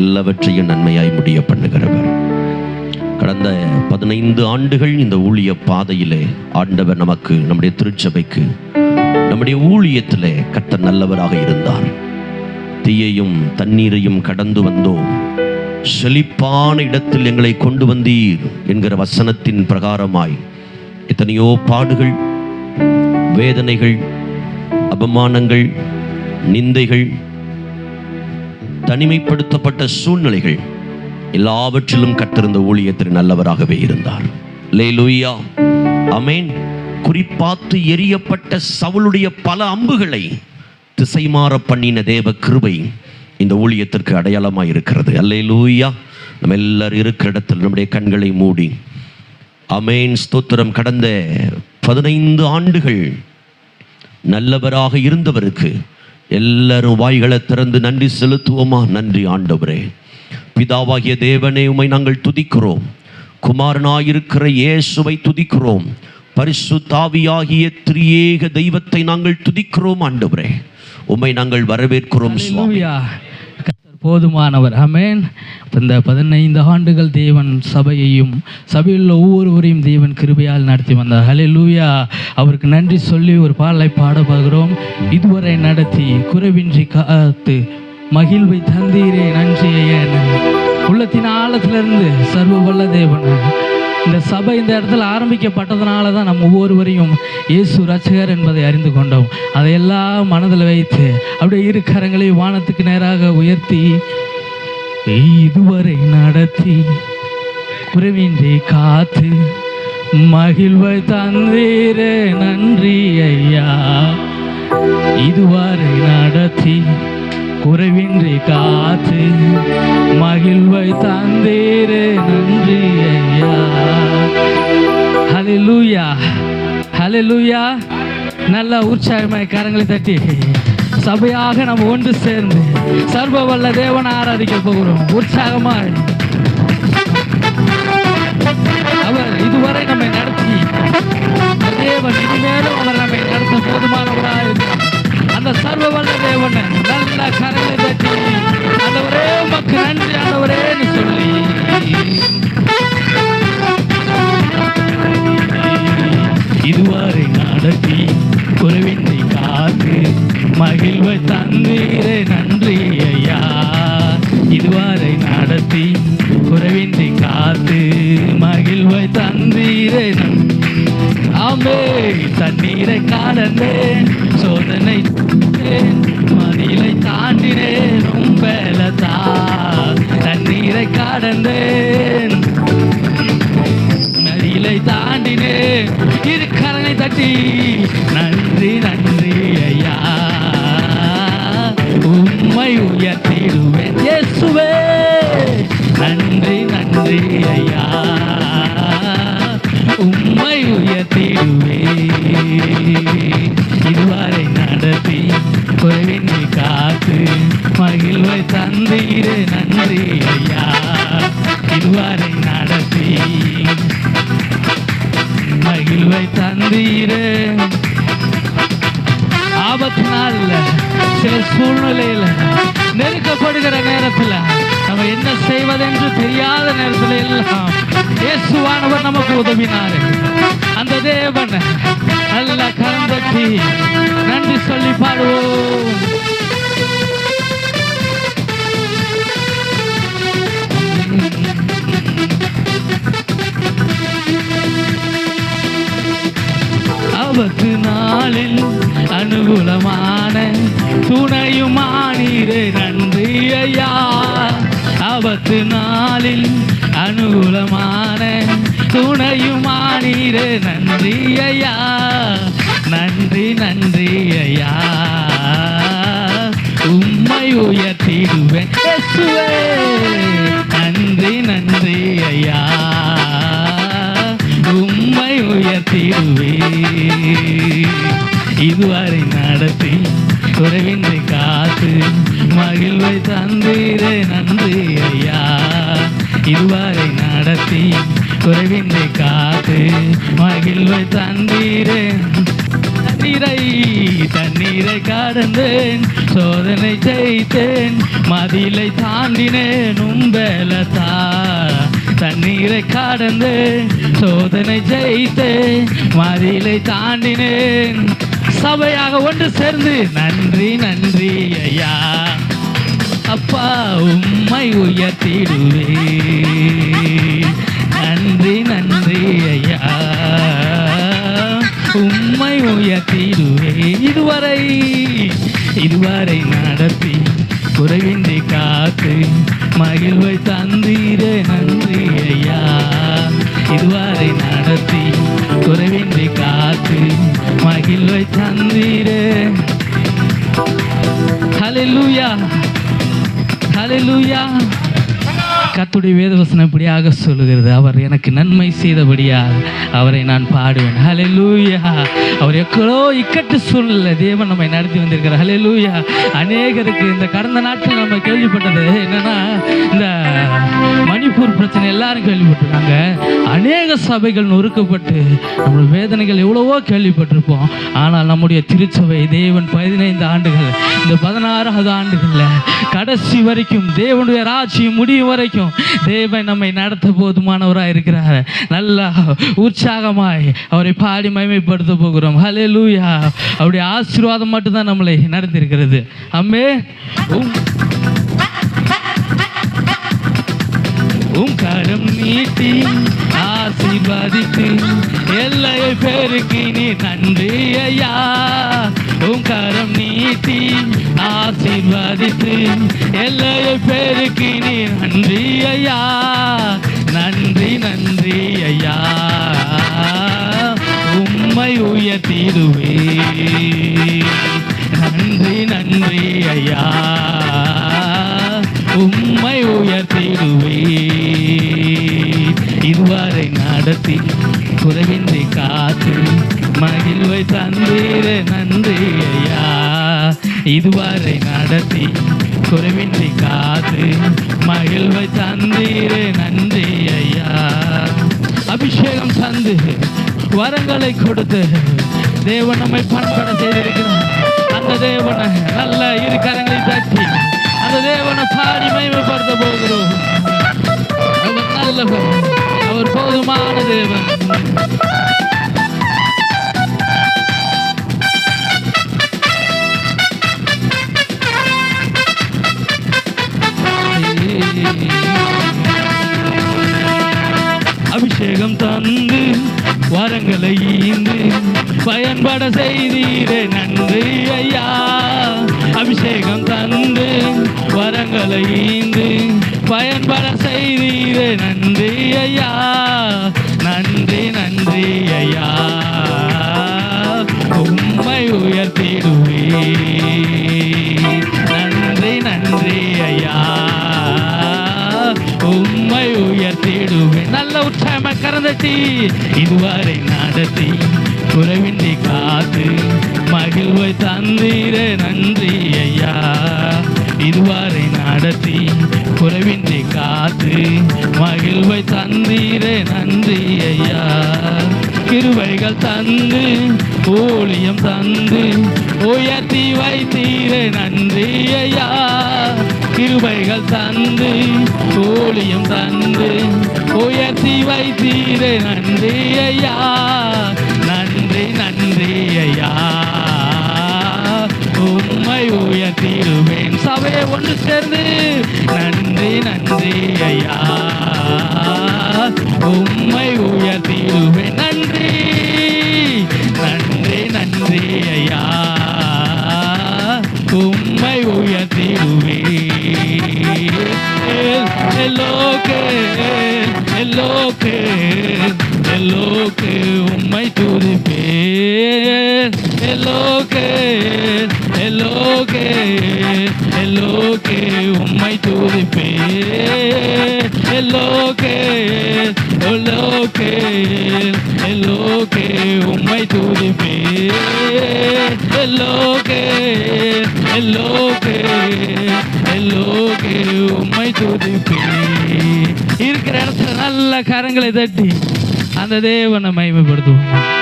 எல்லாவற்றையும் நன்மையாய் முடிய பண்ணுகிறவர் கடந்த பதினைந்து ஆண்டுகள் இந்த ஊழிய பாதையிலே ஆண்டவர் நமக்கு நம்முடைய திருச்சபைக்கு நம்முடைய ஊழியத்திலே கத்த நல்லவராக இருந்தார். தீயையும் தண்ணீரையும் கடந்து வந்தோம் செழிப்பான இடத்தில் எங்களை கொண்டு வந்தீர் என்கிற வசனத்தின் பிரகாரமாய் எத்தனையோ பாடுகள் வேதனைகள் அபமானங்கள் நிந்தைகள் தனிமைப்படுத்தப்பட்ட சூழ்நிலைகள் எல்லாவற்றிலும் கற்றிருந்த ஊழியத்தில் நல்லவராகவே இருந்தார். லே லூயா அமேன் குறிப்பாத்து எரியப்பட்ட சவுளுடைய பல அம்புகளை திசை மாற பண்ணின தேவ கிருபை இந்த ஊழியத்திற்கு அடையாளமாக இருக்கிறது. அல்லே லூயா நம்ம எல்லாரும் இருக்கிற இடத்தில் நம்முடைய கண்களை மூடி. அமேன் ஸ்தோத்திரம். கடந்த பதினைந்து ஆண்டுகள் நல்லவராக இருந்தவருக்கு எல்லாரும் வாய்களை திறந்து நன்றி செலுத்துவோமா? நன்றி ஆண்டவரே. பிதாவாகிய தேவனே உமை நாங்கள் துதிக்கிறோம். குமாரனாயிருக்கிற இயேசுவை துதிக்கிறோம். பரிசுத்தாவியாகிய திரியேக தெய்வத்தை நாங்கள் துதிக்கிறோம் ஆண்டவரே. உம்மை நாங்கள் வரவேற்கிறோம் சுவாமியா போதுமானவர். ஆமென். இந்த பதினைந்து ஆண்டுகள் தேவன் சபையையும் சபையில் ஒவ்வொருவரையும் தேவன் கிருபையால் நடத்தி வந்தார். ஹalleluya அவருக்கு நன்றி சொல்லி ஒரு பாடலை பாடப்படுகிறோம் இதுவரை நடத்தி குறைவின்றி காத்து மகிழ்வை தந்தீரே நன்றி உள்ளத்தின் ஆழத்திலிருந்து சர்வ வல்ல தேவன் இந்த சபை இந்த இடத்துல ஆரம்பிக்கப்பட்டதுனால தான் நம்ம ஒவ்வொருவரையும் இயேசு ரச்சகர் என்பதை அறிந்து கொண்டோம். அதையெல்லாம் மனதில் வைத்து அப்படியே இரு கரங்களை வானத்துக்கு நேராக உயர்த்தி இதுவரை நடத்தி குறைவின்றி காத்து மகிழ்வை தந்தீரே நன்றி ஐயா. இதுவரை நடத்தி குறைவின்றி காத்து மகிழ்வை தந்தீரே நன்றி ஐயா. ஹலிலூயா ஹலிலூயா நல்ல உற்சாகமாய் கரங்களை தட்டி சபையாக நம்ம ஒன்று சேர்ந்து சர்வ வல்ல தேவனை ஆராதிக்க போகிறோம். உற்சாகமாய். அவர் இதுவரை நம்மை நடத்தி தேவன் இனிமேலும் அவர் நம்மை நடத்த போதுமானவராக இருக்கிறார். அந்த சர்வ வல்ல தேவனை நல்ல கரங்களை தட்டி ஆண்டவரே உமக்கு நன்றி ஆண்டவரே சொல்லி. இதுவரை நடத்தி குறைவின்றி காத்து மகிழ்வை தந்தீரே நன்றி ஐயா. இதுவரை நடத்தி தண்ணீரை காணந்தேன் சோதனை மதிலை தாண்டினேன் உம்பலதா தண்ணீரை கடந்தேன். நதியிலை தாண்டினேன் இரு கரனை தட்டி நன்றி நன்றி ஐயா. உண்மை உயர்த்திடுவேன் இயேசுவே. நன்றி நன்றி ஐயா. உண்மை உயர்த்திடுவேன். இதுவரை நடத்தி குறைவின்றி காத்து மகிழ்வை தந்தீரே நன்றி ஐயா. இதுவரை நடத்தி மகிழ்வை தந்தீரே. ஆபத்து நாள்ல சில சூழ்நிலையில நெருக்கப்படுகிற நேரத்துல நம்ம என்ன செய்வதென்று தெரியாத நேரத்தில் எல்லாம் இயேசுவானவர் நமக்கு உதவினார். அந்த தேவன் நல்ல கரந்தட்டி நன்றி சொல்லி பாடுவோம். ஆபத்து நாளில் அனுகூலமான துணையுமானீரே நன்றி ஐயா. ஆபத்து நாளில் அனுகூலமான துணையுமானீரே. நன்றி ஐயா நன்றி நன்றி ஐயா. உம்மை உயர்த்திடுவேன் நன்றி நன்றி ஐயா. உம்மை உயர்த்திடுவே இதுவரை நடத்தி குறைவின்றி காத்து மகிழ்வை தந்தீரே நன்றி ஐயா. இதுவரை நடத்தி குறைவின்றி காத்து மகிழ்வை தந்தீரே. தண்ணீரை தண்ணீரை கடந்தேன் சோதனை ஜெயித்தேன் மதிலை தாண்டினேன் உம்பலத்தா தண்ணீரை கடந்தேன் சோதனை ஜெயித்தேன் மதிலை தாண்டினேன். சபையாக ஒன்று சேர்ந்து நன்றி நன்றி ஐயா. அப்பா உம்மை உயர்த்திடுவே. நன்றி நன்றி ஐயா. உம்மை உயர்த்திடுவே. இதுவரை இதுவரை நடத்தி குறைவின்றி காத்து மகிழ்வை தந்தீரே. நன்றி ஐயா. இதுவரை நடத்தி குறைவின்றி காத்து மகிழ்வை தந்தீரே. Hallelujah. Hallelujah. கத்துடைய வேதவசனம் இப்படியாக சொல்லுகிறது. அவர் எனக்கு நன்மை செய்தபடியால் அவரை நான் பாடுவேன். ஹalleluya அவர் எவ்வளோ இக்கட்டு சூழ்நிலை தேவன் நம்மை நடத்தி வந்திருக்கிறார். ஹalleluya அநேகருக்கு இந்த கடந்த நாட்கள் நம்ம கேள்விப்பட்டது என்னன்னா இந்த மணிப்பூர் பிரச்சனை எல்லாரும் கேள்விப்பட்டிருக்காங்க. அநேக சபைகள் நொறுக்கப்பட்டு நம்ம வேதனைகள் எவ்வளவோ கேள்விப்பட்டிருப்போம். ஆனால் நம்முடைய திருச்சபை தேவன் பதினைந்து ஆண்டுகள் இந்த பதினாறாவது ஆண்டுகளில் கடைசி வரைக்கும் தேவனுடைய ராட்சியம் முடியும் வரைக்கும் தேவன் நம்மை நடத்த போதுமானவராக இருக்கிறார். நல்லா உற்சாகமாய் அவரை பாடி மகிமைப்படுத்த போகிறோம். ஹலே லூயா அவருடைய ஆசீர்வாதம் மட்டும்தான் நம்மளை நடந்திருக்கிறது அம்மே உம். கரம் நீட்டி ஆசீர்வதித்து எல்லையை பெருக்கி நீ நன்றி ஐயா. உம் கரம் நீட்டி ஆசீர்வதித்து எல்லையை பெருக்கி நீ நன்றி ஐயா நன்றி நன்றி ஐயா. உம்மை உயர்த்திடுவே. நன்றி நன்றி ஐயா. உம்மை உயர்த்திடுவே. இதுவரை நடத்தி குறைவின்றி காத்து மகிழ்வை தந்தீரே நன்றி ஐயா. இதுவரை நடத்தி குறைவின்றி காத்து மகிழ்வை தந்தீரே நன்றி ஐயா. அபிஷேகம் தந்து வரங்களை கொடுத்து தேவன் நம்மை பண்பட செய்திருக்கிறார். அந்த தேவனை நல்ல இரு கரங்களை தட்டி அந்த தேவனை பாடி மகிமைப்படுத்த போகிறோம். நல்லவர். அவர் போதுமான தேவன். அபிஷேகம் தந்து வரங்களை ஈந்து பயன்பட செய்தீரே நன்றி ஐயா. அபிஷேகம் தந்து வரங்களை ஈந்து பயன்பட செய்தீரே. நன்றி ஐயா. நன்றி நன்றி ஐயா. உம்மை உயர்த்திடுவே நன்றி நன்றி ஐயா. உம்மை உயர்த்திடுவேன். நல்ல உற்சாகமா கறந்தட்டி இதுவரை நடத்தி குறைவின்றி காத்து மகிழ்வை தந்தீரே. நன்றி ஐயா. இதுவரை நடத்தி குறைவின்றி காத்து மகிழ்வை தந்தீரே நன்றி ஐயா. கிருவைகள் தந்து ஊழியம் தந்து உயர்த்தி வைத்தீரே நன்றி ஐயா. கிருபைகள் தந்து ஊழியம் தந்து உயர்த்தி வைத்தீரே நன்றி ஐயா. நன்றி நன்றி ஐயா. உம்மை உயர்த்தி சபையை ஒன்று சேர்ந்து. நன்றி நன்றி ஐயா. உம்மை உயர்த்திடுவேன். நன்றி நன்றி நன்றி ஐயா. உம்மை உயர்த்திடுவேன். எல்லோக்கு எல்லோக்கு. எல்லோக்கு உம்மை துதிப்பேன். எல்லோக்கு எல்லோக்கு எல்லோக்கு உம்மை துதிப்பேன். எல்லோக்கு எல்லோக்கு எல்லோக்கு உம்மை துதிப்பேன். எல்லோக்கு எல்லோக்கு எல்லோக்கு உம்மை துதிப்பேன். இருக்கிற இடத்துல நல்ல கரங்களை தட்டி அந்த தேவனை மகிமைப்படுத்துவோம்.